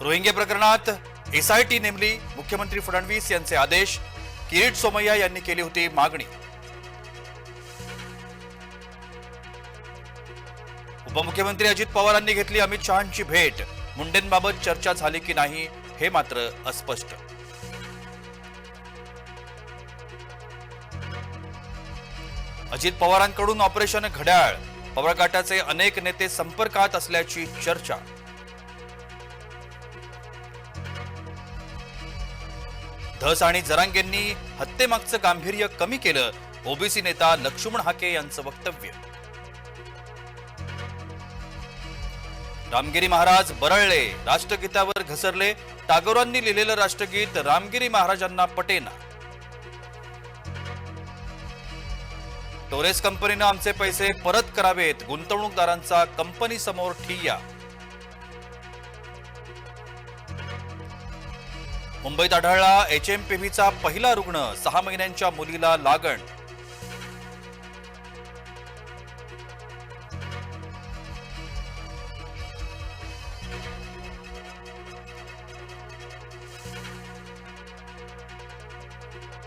Rohingya प्रकरणात SIT नेमली मुख्यमंत्री फडणवीस यांचे आदेश. किरीट सोमय्या यांनी केली होती मागणी. उपमुख्यमंत्री अजित पवारांनी घेतली अमित शहांची भेट. मुंडेंबाबत चर्चा झाली की नाही हे मात्र अस्पष्ट. अजित पवारांकडून ऑपरेशन घड्याळ. पवार गटाचे अनेक नेते संपर्कात असल्याची चर्चा. धस आणि जरांगेंनी हत्येमागचं गांभीर्य कमी केलं ओबीसी नेता लक्ष्मण हाके यांचं वक्तव्य. रामगिरी महाराज बरळले राष्ट्रगीतावर घसरले टागोरांनी लिहिलेलं राष्ट्रगीत रामगिरी महाराजांना पटेना. टोरेस कंपनीनं आमचे पैसे परत करावेत गुंतवणूकदारांचा कंपनी समोर ठिय्या. मुंबईत आढळला एच एम पी व्हीचा पहिला रुग्ण सहा महिन्यांच्या मुलीला लागण.